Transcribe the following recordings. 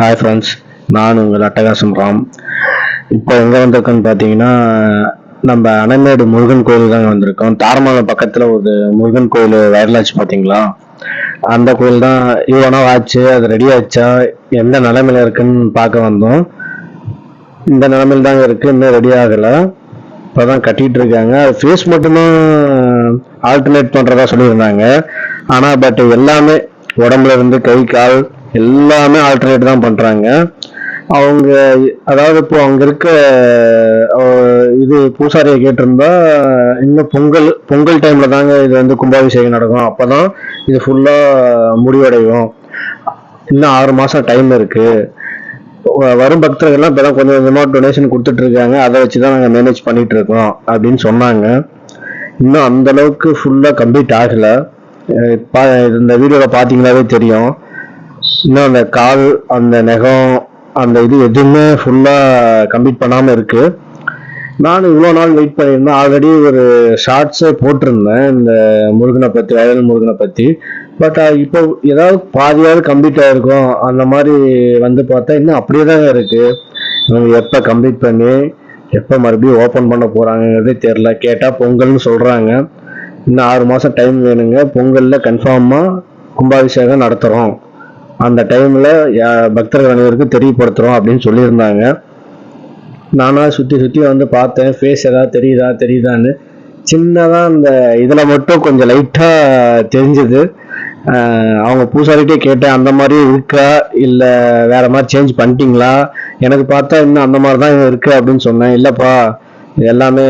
Hi friends நான் உங்கள் அட்டகாசம் ராம். இப்போ எங்கே வந்திருக்கோன்னு பார்த்தீங்கன்னா நம்ம அணைமேடு முருகன் கோயில் தாங்க வந்திருக்கோம். தாரமங்கலம் பக்கத்தில் ஒரு முருகன் கோயில் வைரலாச்சு பார்த்தீங்களா? அந்த கோயில் தான் இவ்வளோ ஆச்சு அது ரெடி ஆச்சா எந்த நிலைமையில இருக்குன்னு பார்க்க வந்தோம். இந்த நிலைமையில் தாங்க இருக்கு இன்னும் ரெடி ஆகலை. இப்போதான் கட்டிகிட்டு இருக்காங்க. ஃபேஸ் மட்டும்தான் ஆல்டர்னேட் பண்ணுறதா சொல்லியிருந்தாங்க. ஆனால் பட் எல்லாமே உடம்புல இருந்து கை கால் எல்லாமே ஆல்டர்னேட் தான் பண்ணுறாங்க அவங்க அதாவது இப்போ அங்கே இருக்க இது பூசாரியை கேட்டிருந்தா இன்னும் பொங்கல் பொங்கல் டைம்ல தாங்க இது வந்து கும்பாபிஷேகம் நடக்கும். அப்பதான் இது ஃபுல்லாக முடிவடையும். இன்னும் ஆறு மாதம் டைம் இருக்கு. வரும் பக்தர்கள்லாம் இப்பதான் கொஞ்சம் கொஞ்சமாக டொனேஷன் கொடுத்துட்டு இருக்காங்க. அதை வச்சு தான் நாங்கள் மேனேஜ் பண்ணிட்டு இருக்கோம் அப்படின்னு சொன்னாங்க. இன்னும் அந்த அளவுக்கு கம்ப்ளீட் ஆகலை. பா- இந்த வீடியோவில் பார்த்தீங்கன்னாவே தெரியும். இன்னும் அந்த கால் அந்த நெகம் அந்த இது எதுவுமே ஃபுல்லா கம்ப்ளீட் பண்ணாம இருக்கு. நான் இவ்வளோ நாள் வெயிட் பண்ணியிருந்தேன். ஆல்ரெடி ஒரு ஷார்ட்ஸே போட்டிருந்தேன் இந்த முருகனை பற்றி வயல் முருகனை பற்றி பட் இப்போ ஏதாவது பாதியாவது கம்ப்ளீட் ஆகிருக்கும் அந்த மாதிரி வந்து பார்த்தா இன்னும் அப்படியே தாங்க இருக்குது இவங்க எப்போ கம்ப்ளீட் பண்ணி எப்போ மறுபடியும் ஓப்பன் பண்ண போகிறாங்கிறதே தெரில கேட்டால் பொங்கல்னு சொல்கிறாங்க இன்னும் ஆறு மாதம் டைம் வேணுங்க. பொங்கலில் கன்ஃபார்மாக கும்பாபிஷேகம் நடத்துகிறோம் அந்த டைமில் பக்தர்கள் அனைவருக்கும் தெரியப்படுத்துகிறோம் அப்படின்னு சொல்லியிருந்தாங்க. நானா சுற்றி சுற்றி வந்து பார்த்தேன். ஃபேஸ் ஏதாவது தெரியுதா தெரியுதான்னு. சின்னதாக அந்த இதில் மட்டும் கொஞ்சம் லைட்டாக தெரிஞ்சுது. அவங்க பூசாரிட்டே கேட்டேன் அந்த மாதிரி இருக்கா? இல்லை வேற மாதிரி சேஞ்ச் பண்ணிட்டீங்களா? எனக்கு பார்த்தா இன்னும் அந்த மாதிரி தான் இருக்கு அப்படின்னு சொன்னேன். இல்லைப்பா எல்லாமே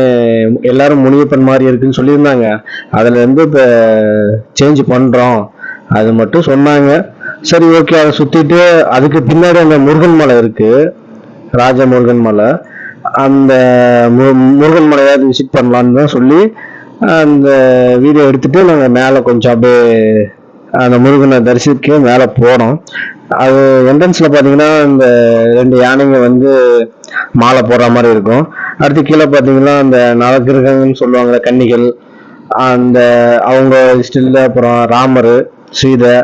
எல்லாரும் முனியப்பன் மாதிரி இருக்குன்னு சொல்லியிருந்தாங்க. அதுல இருந்து இப்போ சேஞ்ச் பண்ணுறோம் அது மட்டும் சொன்னாங்க. சரி ஓகே அதை சுற்றிட்டு அதுக்கு பின்னாடி அந்த முருகன் மலை இருக்கு. ராஜ முருகன் மலை. அந்த முருகன் மலையாவது விசிட் பண்ணலான்னு தான் சொல்லி அந்த வீடியோ எடுத்துட்டு நாங்கள் மேலே கொஞ்சம் அப்படியே அந்த முருகனை தரிசிக்க மேலே போனோம். அது என்ட்ரன்ஸில் பார்த்தீங்கன்னா இந்த ரெண்டு யானைங்க வந்து மாலை போடுற மாதிரி இருக்கும். அடுத்து கீழே பார்த்தீங்கன்னா அந்த நலகிரகங்கள்னு சொல்லுவாங்க கன்னிகள் அந்த அவங்க ஸ்டில்ல அப்புறம் ராமர் சீதை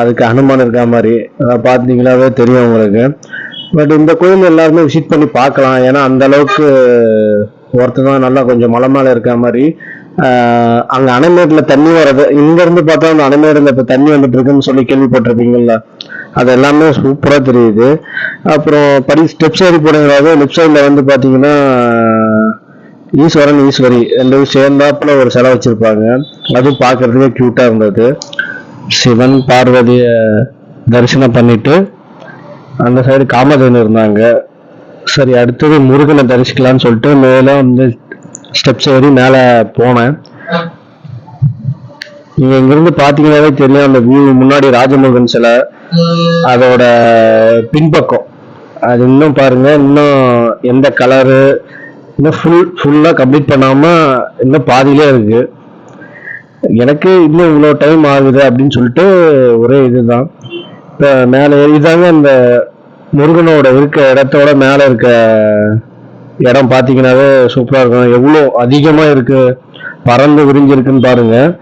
அதுக்கு அனுமானம் இருக்க மாதிரி. பார்த்தீங்களாவே தெரியும் உங்களுக்கு. பட் இந்த கோயில் எல்லாருமே விசிட் பண்ணி பார்க்கலாம். ஏன்னா அந்த அளவுக்கு ஒருத்தர் தான் நல்லா கொஞ்சம் மலை மேலே இருக்க மாதிரி. அங்கே அங்க அணைமேட்டில் தண்ணி வர்றது இங்கேருந்து பார்த்தா அந்த அணைமேடுல இப்போ தண்ணி வந்துட்டு இருக்குன்னு சொல்லி கேள்விப்பட்டிருப்பீங்கல்ல. அது எல்லாமே சூப்பராக தெரியுது. அப்புறம் படி ஸ்டெப்ஸ் ஏறி போனீங்களாவே லெஃப்ட் சைடில் வந்து பார்த்தீங்கன்னா ஈஸ்வரன் ஈஸ்வரி ரெண்டும் சேர்ந்தாப்புல ஒரு சிலை வச்சிருப்பாங்க. அதுவும் பார்க்கறதுக்கே க்யூட்டாக இருந்தது. சிவன் பார்வதிய தரிசனம் பண்ணிட்டு அந்த சைடு காமதேனு இருந்தாங்க. சரி அடுத்தது முருகனை தரிசிக்கலாம்னு சொல்லிட்டு மேலே வந்து ஸ்டெப்ஸ் ஏறி மேலே போனேன். நீங்க இங்கிருந்து பாத்தீங்கன்னாவே தெரியும் அந்த வியூ முன்னாடி ராஜமுருகன் சிலை அதோட பின்பக்கம். அது இன்னும் பாருங்க இன்னும் எந்த கலரு இன்னும் ஃபுல் ஃபுல்லாக கம்ப்ளீட் பண்ணாம இன்னும் பாதியிலே இருக்கு. எனக்கு இன்னும் இவ்வளோ டைம் ஆகுது அப்படின்னு சொல்லிட்டு ஒரே இதுதான். இப்போ மேலே இதாங்க அந்த முருகனோட இருக்க இடத்தோட மேலே இருக்க இடம் பார்த்தீங்கன்னாவே சூப்பராக இருக்கும். எவ்வளோ அதிகமாக இருக்கு பறந்து விரிஞ்சிருக்குன்னு பாருங்க.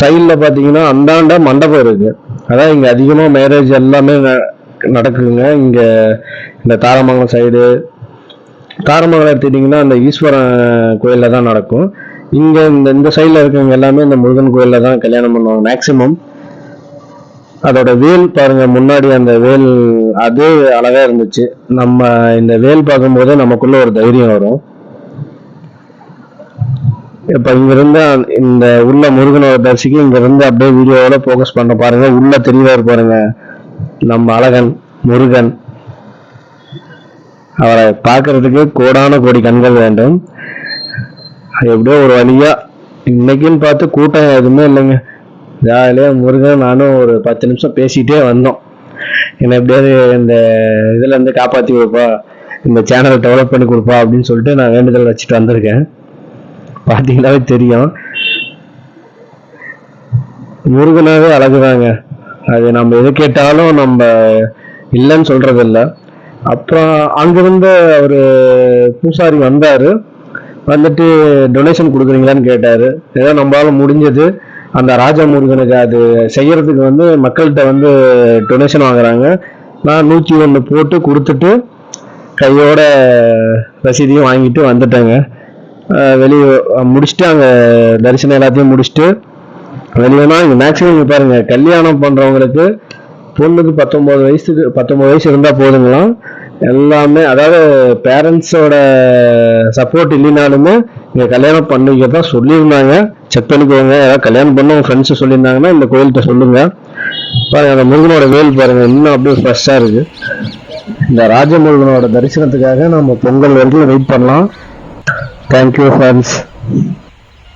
சைடில் பார்த்தீங்கன்னா அந்தாண்ட மண்டபம் இருக்கு. அதான் இங்கே அதிகமாக மேரேஜ் எல்லாமே ந- நடக்குதுங்க. இங்கே இந்த தாரமங்கலம் சைடு தாரமங்கலம் எடுத்துக்கிட்டிங்கன்னா அந்த ஈஸ்வரன் கோயிலில் தான் நடக்கும். இங்கே இந்த இந்த சைடில் இருக்கவங்க எல்லாமே இந்த முருகன் கோயிலில் தான் கல்யாணம் பண்ணுவாங்க மேக்ஸிமம் அதோட வேல் பாருங்க முன்னாடி அந்த வேல் அது அழகா இருந்துச்சு. நம்ம இந்த வேல் பார்க்கும்போதே நமக்குள்ள ஒரு தைரியம் வரும். இப்போ இங்க இருந்து இந்த உள்ள முருகனோட தரிசிக்கு இங்க இருந்து அப்படியே வீடியோவோட ஃபோக்கஸ் பண்ண பாருங்க. உள்ள தெளிவாக பாருங்க. நம்ம அழகன் முருகன். அவரை பார்க்கறதுக்கு கோடான கோடி கண்கள் வேண்டும். எப்படியோ ஒரு வழியா. இன்னைக்குன்னு பார்த்து கூட்டம் எதுவுமே இல்லைங்க. ஜாலியாக முருகன் நானும் ஒரு பத்து நிமிஷம் பேசிகிட்டே வந்தோம். என்னை எப்படியாவது இந்த இதுலேருந்து இருந்து காப்பாத்தி வைப்பா இந்த சேனலை டெவலப் பண்ணி கொடுப்பா அப்படின்னு சொல்லிட்டு நான் வேண்டுதல் வச்சுட்டு வந்திருக்கேன். பார்த்தீங்கன்னாவே தெரியும். முருகனாவே அழகுதாங்க. அது நம்ம எது கேட்டாலும் நம்ம இல்லைன்னு சொல்றது அப்புறம் அங்கிருந்த ஒரு பூசாரி வந்தாரு. வந்துட்டு டொனேஷன் கொடுக்குறீங்களான்னு கேட்டார். ஏதோ நம்மளால முடிஞ்சது. அந்த ராஜா முருகனுக்கு அது செய்யறதுக்கு வந்து மக்கள்கிட்ட வந்து டொனேஷன் வாங்குறாங்க. நான் நூற்றி ஒன்று போட்டு கொடுத்துட்டு கையோட ரசீதையும் வாங்கிட்டு வந்துட்டேங்க. வெளியே முடிச்சுட்டு அங்கே தரிசனம் எல்லாத்தையும் முடிச்சுட்டு வெளியேனா இங்கே மேக்ஸிமம் இங்கே பாருங்கள் கல்யாணம் பண்ணுறவங்களுக்கு பொண்ணுக்கு பத்தொம்பது வயசுக்கு பத்தொம்பது வயசு இருந்தால் போதுங்களாம். எல்லாமே அதாவது பேரண்ட்ஸோட சப்போர்ட் இல்லைனாலுமே இங்கே கல்யாணம் பண்ணிக்க தான் சொல்லியிருந்தாங்க. செக் பண்ணிக்கோங்க. ஏதாவது கல்யாணம் பண்ண உங்கள் ஃப்ரெண்ட்ஸு சொல்லியிருந்தாங்கன்னா இந்த கோயில்கிட்ட சொல்லுங்க. பாருங்க அந்த முருகனோட வேல் பாருங்க இன்னும் அப்படியே ஃப்ரெஷ்ஷாக இருக்கு. இந்த ராஜமுருகனோட தரிசனத்துக்காக நம்ம பொங்கல் வரைக்கும் வெயிட் பண்ணலாம். Thank you friends